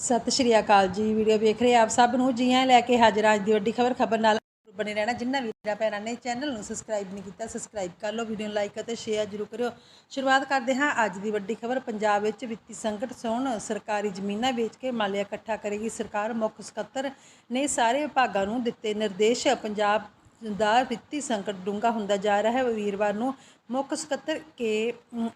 ਸਤਿ ਸ਼੍ਰੀ ਅਕਾਲ ਜੀ, ਵੀਡੀਓ ਵੇਖ ਰਹੇ ਆਪ ਸਭ ਨੂੰ ਜੀਆਂ ਲੈ ਕੇ ਹਾਜ਼ਰ ਹਾਂ ਅੱਜ ਦੀ ਵੱਡੀ ਖਬਰ ਖਬਰ ਨਾਲ ਬਣੇ ਰਹਿਣਾ। ਜਿੰਨਾ ਵੀਰਾਂ, ਭੈਣਾਂ ਨੇ ਚੈਨਲ ਨੂੰ ਸਬਸਕ੍ਰਾਈਬ ਨਹੀਂ ਕੀਤਾ ਸਬਸਕ੍ਰਾਈਬ ਕਰ ਲਓ, ਵੀਡੀਓ ਨੂੰ ਲਾਈਕ ਅਤੇ ਸ਼ੇਅਰ ਜ਼ਰੂਰ ਕਰਿਓ। ਸ਼ੁਰੂਆਤ ਕਰਦੇ ਹਾਂ ਅੱਜ ਦੀ ਵੱਡੀ ਖਬਰ, ਪੰਜਾਬ ਵਿੱਚ ਵਿੱਤੀ ਸੰਕਟ ਸੌਣ, ਸਰਕਾਰੀ ਜ਼ਮੀਨਾਂ ਵੇਚ ਕੇ ਮਾਲੀਆ ਇਕੱਠਾ ਕਰੇਗੀ ਸਰਕਾਰ, ਮੁੱਖ ਸਕੱਤਰ ਨੇ ਸਾਰੇ ਵਿਭਾਗਾਂ ਨੂੰ ਦਿੱਤੇ ਨਿਰਦੇਸ਼। ਪੰਜਾਬ ਦਾ ਵਿੱਤੀ ਸੰਕਟ ਡੂੰਘਾ ਹੁੰਦਾ ਜਾ ਰਿਹਾ ਹੈ। ਵੀਰਵਾਰ ਨੂੰ ਮੁੱਖ ਸਕੱਤਰ ਕੇ,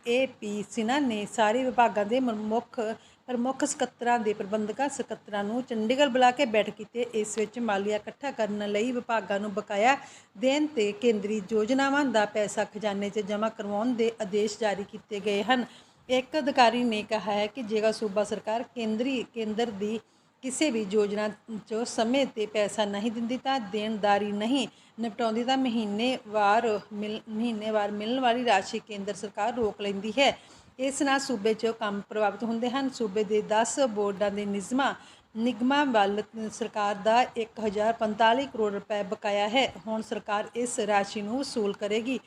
ਏ ਪੀ ਸਿਨਹਾ ਨੇ ਸਾਰੇ ਵਿਭਾਗਾਂ ਦੇ ਮੁੱਖ ਪ੍ਰਮੁੱਖ ਸਕੱਤਰਾਂ ਦੇ ਪ੍ਰਬੰਧਕਾਂ ਸਕੱਤਰਾਂ ਨੂੰ ਚੰਡੀਗੜ੍ਹ ਬੁਲਾ ਕੇ ਬੈਠਕ ਕੀਤੀ। ਇਸ ਵਿੱਚ ਮਾਲੀਆ ਇਕੱਠਾ ਕਰਨ ਲਈ ਵਿਭਾਗਾਂ ਨੂੰ ਬਕਾਇਆ ਦੇਣ ਤੇ ਕੇਂਦਰੀ ਯੋਜਨਾਵਾਂ ਦਾ ਪੈਸਾ ਖਜ਼ਾਨੇ 'ਚ ਜਮ੍ਹਾਂ ਕਰਵਾਉਣ ਦੇ ਆਦੇਸ਼ ਜਾਰੀ ਕੀਤੇ ਗਏ ਹਨ। ਇੱਕ ਅਧਿਕਾਰੀ ਨੇ ਕਿਹਾ ਹੈ ਕਿ ਜੇਕਰ ਸੂਬਾ ਸਰਕਾਰ ਕੇਂਦਰੀ ਕੇਂਦਰ ਦੀ ਕਿਸੇ ਵੀ ਯੋਜਨਾ 'ਚੋਂ ਸਮੇਂ ਤੇ ਪੈਸਾ ਨਹੀਂ ਦਿੰਦੀ ਤਾਂ ਦੇਣਦਾਰੀ ਨਹੀਂ ਨਿਪਟਾਉਂਦੀ ਤਾਂ ਮਹੀਨੇਵਾਰ ਮਿਲ ਮਹੀਨੇਵਾਰ ਮਿਲਣ ਵਾਲੀ ਰਾਸ਼ੀ ਕੇਂਦਰ ਸਰਕਾਰ ਰੋਕ ਲੈਂਦੀ ਹੈ। ਇਸ ਨਾਲ ਸੂਬੇ 'ਚ ਕੰਮ ਪ੍ਰਭਾਵਿਤ ਹੁੰਦੇ ਹਨ। ਸੂਬੇ ਦੇ 10 ਬੋਰਡਾਂ ਦੇ ਨਿਯਮਾਂ ਨਿਗਮਾਂ ਵੱਲ ਸਰਕਾਰ ਦਾ 1045 ਕਰੋੜ ਰੁਪਏ ਬਕਾਇਆ ਹੈ। ਹੁਣ ਸਰਕਾਰ ਇਸ ਰਾਸ਼ੀ ਨੂੰ ਵਸੂਲ ਕਰੇਗੀ।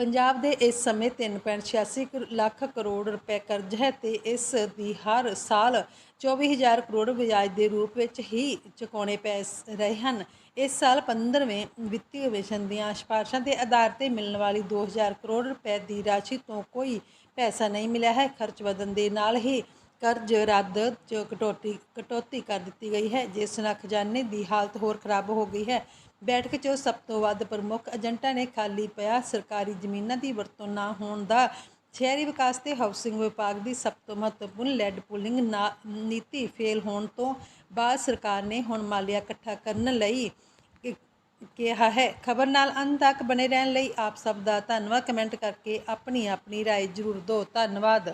ਪੰਜਾਬ ਦੇ ਇਸ ਸਮੇਂ 3.86 ਕਰ- ਲੱਖ ਕਰੋੜ ਰੁਪਏ ਕਰਜ਼ ਹੈ ਤੇ ਇਸ ਦੀ ਹਰ ਸਾਲ 24000 ਕਰੋੜ ਵਿਆਜ ਦੇ ਰੂਪ ਵਿੱਚ ਹੀ ਚੁਕਾਉਣੇ ਪੈ ਰਹੇ ਹਨ। ਇਸ ਸਾਲ 15ਵੇਂ ਵਿੱਤੀ ਕਮਿਸ਼ਨ ਦੀਆਂ ਸਿਫਾਰਸ਼ਾਂ ਦੇ ਆਧਾਰ ਤੇ ਮਿਲਣ ਵਾਲੀ 2000 ਕਰੋੜ ਰੁਪਏ ਦੀ ਰਾਸ਼ੀ ਤੋਂ ਕੋਈ ਪੈਸਾ ਨਹੀਂ ਮਿਲਿਆ ਹੈ। ਖਰਚ ਵਧਣ ਦੇ ਨਾਲ ਹੀ ਕਰਜ਼ ਰੱਦ ਚ ਕਟੌਤੀ ਕਟੌਤੀ ਕਰ ਦਿੱਤੀ ਗਈ ਹੈ, ਜਿਸ ਨਾਲ ਖਜ਼ਾਨੇ ਦੀ ਹਾਲਤ ਹੋਰ ਖਰਾਬ ਹੋ ਗਈ ਹੈ। ਬੈਠਕ 'ਚ ਸਭ ਤੋਂ ਵੱਧ ਪ੍ਰਮੁੱਖ ਏਜੰਟਾਂ ਨੇ ਖਾਲੀ ਪਿਆ ਸਰਕਾਰੀ ਜ਼ਮੀਨਾਂ ਦੀ ਵਰਤੋਂ ਨਾ ਹੋਣ ਦਾ ਸ਼ਹਿਰੀ ਵਿਕਾਸ ਤੇ ਹਾਊਸਿੰਗ ਵਿਭਾਗ ਦੀ ਸਭ ਤੋਂ ਮਹੱਤਵਪੂਰਨ ਲੈਡ ਪੂਲਿੰਗ ਨਾ- ਨੀਤੀ ਫੇਲ ਹੋਣ ਤੋਂ ਬਾਅਦ ਸਰਕਾਰ ਨੇ ਹੁਣ ਮਾਲੀਆ ਇਕੱਠਾ ਕਰਨ ਲਈ ਕਿ- ਕਿਹਾ ਹੈ ਖਬਰ ਨਾਲ ਅੰਤ ਤੱਕ ਬਣੇ ਰਹਿਣ ਲਈ ਆਪ ਸਭ ਦਾ ਧੰਨਵਾਦ ਕਮੈਂਟ ਕਰਕੇ ਆਪਣੀ ਆਪਣੀ رائے ਜ਼ਰੂਰ ਦਿਓ ਧੰਨਵਾਦ